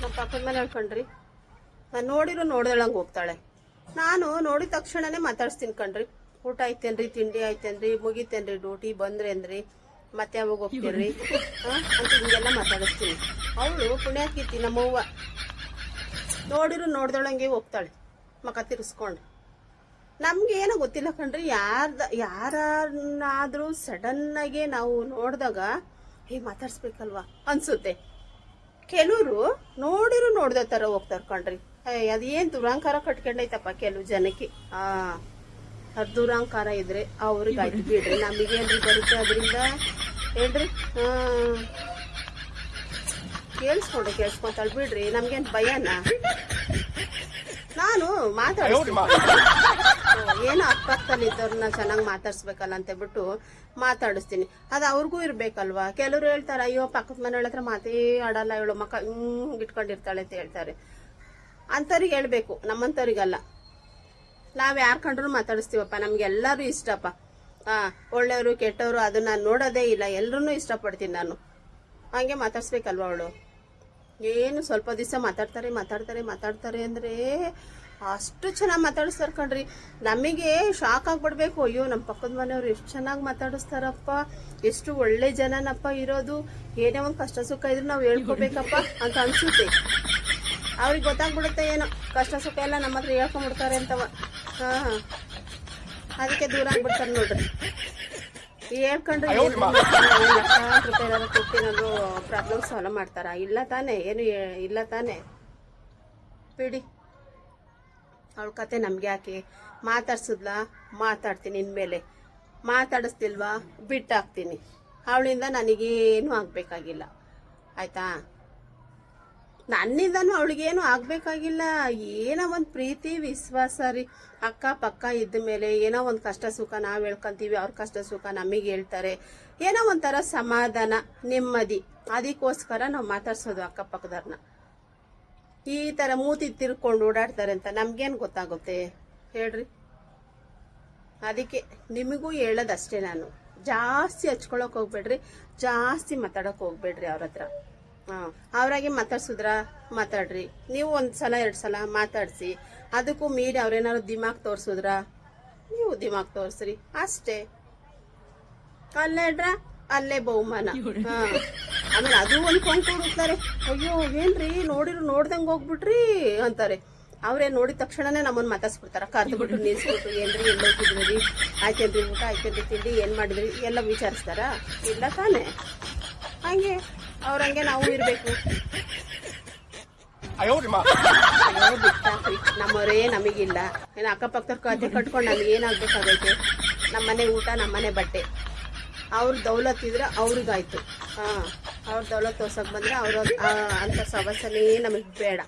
ನಮ್ಮ ಪಕ್ಕದ ಮೇಲೆ ಹೇಳ್ಕೊಂಡ್ರಿ ನಾನು ನೋಡಿರೋ ನೋಡ್ದಳಂಗೆ ಹೋಗ್ತಾಳೆ. ನಾನು ನೋಡಿದ ತಕ್ಷಣನೇ ಮಾತಾಡ್ಸ್ತೀನಿ ಕಣ್ರಿ. ಊಟ ಐತೇನ್ರಿ ತಿಂಡಿ ಐತೇನ್ರಿ ಮುಗಿತೇನ್ರಿ ಡ್ಯೂಟಿ ಬಂದ್ರೇನ್ರಿ? ಮತ್ತೆ ಯಾವಾಗ ಹೋಗ್ತೀರಿ? ಅಂತ ಹಿಂಗೆಲ್ಲ ಮಾತಾಡಿಸ್ತೀನಿ. ಅವಳು ಪುಣ್ಯಾಕಿತಿ ನಮ್ಮವ್ವ. ನೋಡಿರೋ ನೋಡ್ದಳಂಗೆ ಹೋಗ್ತಾಳೆ. ಮಕ ತಿರ್ಸ್ಕೊಂಡು. ನಮ್ಗೆ ಏನೋ ಗೊತ್ತಿಲ್ಲ ಕಣ್ರಿ. ಯಾರ್ದ ಯಾರನ್ನಾದ್ರೂ ಸಡನ್ ಆಗಿ ನಾವು ನೋಡಿದಾಗ ಹೇ ಮಾತಾಡ್ಸ್ಬೇಕಲ್ವಾ? ಅನ್ಸುತ್ತೆ. ಕೆಲವರು ನೋಡಿರು ನೋಡ್ದೆ ತರ ಹೋಗ್ತಾರ ಕಣ್ರಿ. ಏ, ಅದೇನ್ ದುರಾಂಕಾರ ಕಟ್ಕೊಂಡೈತಪ್ಪ ಕೆಲವು ಜನಕ್ಕೆ. ಆ, ಅದ್ ದುರಾಂಕಾರ ಇದ್ರೆ ಅವ್ರಿಗೆ ಆಯ್ತು ಬಿಡ್ರಿ ನಮಗೇನ್ರಿ ಬರುತ್ತೆ ಅದರಿಂದ? ಹೇಳ್ರಿ ಕೇಳಿಸ್ಕೊಂಡೆ ಕೇಳಿಸ್ಕೊಂತಾಳ ಬಿಡ್ರಿ. ನಮ್ಗೇನ್ ಭಯನಾ? ನಾನು ಮಾತಾಡ್ತೀನಿ ಏನೋ ಅಕ್ಕಪಕ್ಕದಲ್ಲಿ ಇದ್ದವ್ರನ್ನ ಚೆನ್ನಾಗಿ ಮಾತಾಡಿಸ್ಬೇಕಲ್ಲ ಅಂತ ಹೇಳ್ಬಿಟ್ಟು ಮಾತಾಡಿಸ್ತೀನಿ. ಅದು ಅವ್ರಿಗೂ ಇರಬೇಕಲ್ವಾ? ಕೆಲವರು ಹೇಳ್ತಾರೆ, ಅಯ್ಯೋ, ಪಕ್ಕದ ಮನೆ ಹತ್ರ ಮಾತೇ ಆಡಲ್ಲ ಹೇಳು ಮಕ್ಕ ಹಿಂಗ್ ಇಟ್ಕೊಂಡಿರ್ತಾಳೆ ಅಂತ ಹೇಳ್ತಾರೆ. ಅಂಥವ್ರಿಗೆ ಹೇಳಬೇಕು, ನಮ್ಮಂಥವ್ರಿಗಲ್ಲ. ನಾವು ಯಾರು ಕಂಡ್ರು ಮಾತಾಡಿಸ್ತೀವಪ್ಪ, ನಮ್ಗೆ ಎಲ್ಲರೂ ಇಷ್ಟಪ್ಪ. ಹಾ ಒಳ್ಳೆಯವರು, ಕೆಟ್ಟವರು ಅದನ್ನ ನೋಡೋದೇ ಇಲ್ಲ ಎಲ್ಲರೂ ಇಷ್ಟಪಡ್ತೀನಿ ನಾನು. ಹಂಗೆ ಮಾತಾಡ್ಸ್ಬೇಕಲ್ವಾ ಅವಳು? ಏನು ಸ್ವಲ್ಪ ದಿವಸ ಮಾತಾಡ್ತಾರೆ ಮಾತಾಡ್ತಾರೆ ಮಾತಾಡ್ತಾರೆ ಅಂದ್ರೆ ಅಷ್ಟು ಚೆನ್ನಾಗಿ ಮಾತಾಡಿಸ್ತಾರೆ ಕಣ್ರಿ. ನಮಗೆ ಶಾಕ್ ಆಗ್ಬಿಡ್ಬೇಕು. ಅಯ್ಯೋ ನಮ್ಮ ಪಕ್ಕದ ಮನೆಯವ್ರು ಎಷ್ಟು ಚೆನ್ನಾಗಿ ಮಾತಾಡಿಸ್ತಾರಪ್ಪ. ಎಷ್ಟು ಒಳ್ಳೆ ಜನನಪ್ಪ ಇರೋದು. ಏನೇ ಒಂದು ಕಷ್ಟ ಸುಖ ಇದ್ರೆ ನಾವು ಹೇಳ್ಕೊಬೇಕಪ್ಪ ಅಂತ ಅನ್ಸುತ್ತೆ. ಅವ್ರಿಗೆ ಗೊತ್ತಾಗ್ಬಿಡುತ್ತೆ ಏನೋ. ಕಷ್ಟ ಸುಖ ಎಲ್ಲ ನಮ್ಮ ಹತ್ರ ಹೇಳ್ಕೊಂಬಿಡ್ತಾರೆ ಅಂತವ ಹಾ ಅದಕ್ಕೆ ದೂರ ಆಗ್ಬಿಡ್ತಾರೆ ನೋಡ್ರಿ. ಹೇಳ್ಕೊಂಡ್ರೆ ಲಕ್ಷಾಂತರ ರೂಪಾಯಿ ಏನಾದ್ರು ಕೊಟ್ಟು ಏನಾದ್ರು ಪ್ರಾಬ್ಲಮ್ ಸಾಲ್ವ್ ಮಾಡ್ತಾರ? ಇಲ್ಲ ತಾನೇ. ಏನು ಇಲ್ಲ ತಾನೇ. ಬಿಡಿ. ಅವಳ ಕತೆ ನಮ್ಗೆ ಯಾಕೆ? ಮಾತಾಡ್ಸಿದ್ಲಾ? ಮಾತಾಡ್ತೀನಿ ಇನ್ಮೇಲೆ. ಮಾತಾಡಿಸ್ತಿಲ್ವಾ? ಬಿಟ್ಟಾಕ್ತೀನಿ. ಅವಳಿಂದ ನನಗೇನು ಆಗಬೇಕಾಗಿಲ್ಲ. ಆಯಿತಾ? ನನ್ನಿಂದನೂ ಅವಳಿಗೇನು ಆಗಬೇಕಾಗಿಲ್ಲ. ಏನೋ ಒಂದು ಪ್ರೀತಿ, ವಿಶ್ವಾಸ ರೀ. ಅಕ್ಕ ಪಕ್ಕ ಇದ್ದ ಮೇಲೆ ಏನೋ ಒಂದು ಕಷ್ಟ ಸುಖ ನಾವು ಹೇಳ್ಕೊಂತೀವಿ, ಅವ್ರ ಕಷ್ಟ ಸುಖ ನಮಗೆ ಹೇಳ್ತಾರೆ. ಏನೋ ಒಂಥರ ಸಮಾಧಾನ, ನೆಮ್ಮದಿ. ಅದಕ್ಕೋಸ್ಕರ ನಾವು ಮಾತಾಡ್ಸೋದು ಅಕ್ಕಪಕ್ಕದವ್ರನ್ನ ಈ ತರ ಮೂತಿ ತಿರ್ಕೊಂಡು ಓಡಾಡ್ತಾರೆ ಅಂತ ನಮ್ಗೇನು ಗೊತ್ತಾಗುತ್ತೆ? ಹೇಳ್ರಿ. ಅದಕ್ಕೆ ನಿಮಗೂ ಹೇಳೋದಷ್ಟೇ ನಾನು. ಜಾಸ್ತಿ ಹಚ್ಕೊಳಕ್ ಹೋಗ್ಬೇಡ್ರಿ. ಜಾಸ್ತಿ ಮಾತಾಡಕ್ ಹೋಗ್ಬೇಡ್ರಿ ಅವ್ರ ಹತ್ರ. ಹಾಂ, ಅವ್ರಾಗೆ ಮಾತಾಡ್ಸಿದ್ರ? ಮಾತಾಡ್ರಿ. ನೀವು ಒಂದು ಸಲ, ಎರಡು ಸಲ ಮಾತಾಡಿಸಿ, ಅದಕ್ಕೂ ಮೀರಿ ಅವ್ರೇನಾದ್ರು ದಿಮಾಗ್ ತೋರ್ಸಿದ್ರ? ನೀವು ದಿಮಾಗ್ ತೋರಿಸ್ರಿ. ಅಷ್ಟೇ. ಅಲ್ಲೇಡ್ರ ಅಲ್ಲೇ ಬಹುಮಾನ. ಹಾ. ಆಮೇಲೆ ಅದು ಒಂದು ಕೊಂಕು ಹುಡುಕ್ತಾರೆ ಅಯ್ಯೋ ಏನ್ರಿ? ನೋಡಿರು ನೋಡ್ದಂಗೆ ಹೋಗ್ಬಿಟ್ರಿ ಅಂತಾರೆ. ಅವರೇ ನೋಡಿದ ತಕ್ಷಣನೇ ನಮ್ಮನ್ನು ಮಾತಾಡ್ಸ್ಬಿಡ್ತಾರ. ಕರ್ದು ಬಿಟ್ಟು ನಿಲ್ಸ್ಬಿಟ್ಟು ಏನ್ರಿ ಎಲ್ಲ ಹೋಗಿದ್ರಿ ಆಯ್ತೇನ್ರಿ ಊಟ ಆಯ್ತೇನ್ರಿ ತಿಂಡಿ ಏನು ಮಾಡಿದ್ರಿ? ಎಲ್ಲ ವಿಚಾರಿಸ್ತಾರ. ಇಲ್ಲ ತಾನೇ. ಹಂಗೆ ಅವ್ರಂಗೆ ನಾವು ಇರಬೇಕು. ನಮ್ಮವರೇ ನಮಗಿಲ್ಲ. ಏನು ಅಕ್ಕಪಕ್ಕದ ಕತೆ ಕಟ್ಕೊಂಡು ನಮ್ಗೆ ಏನಾಗ್ಬೇಕಾಗೈತೆ? ನಮ್ಮನೆ ಊಟ ನಮ್ಮನೆ ಬಟ್ಟೆ. ಅವ್ರ ದೌಲತ್ತಿದ್ರೆ ಅವ್ರಿಗಾಯ್ತು. ಹಾ. ಅವ್ರ ದೌಲತ್ ತೋರ್ಸಕ್ ಬಂದ್ರೆ ಅವ್ರ ಅಂತ ಸವಸನೇ ನಮಗ್ ಬೇಡ.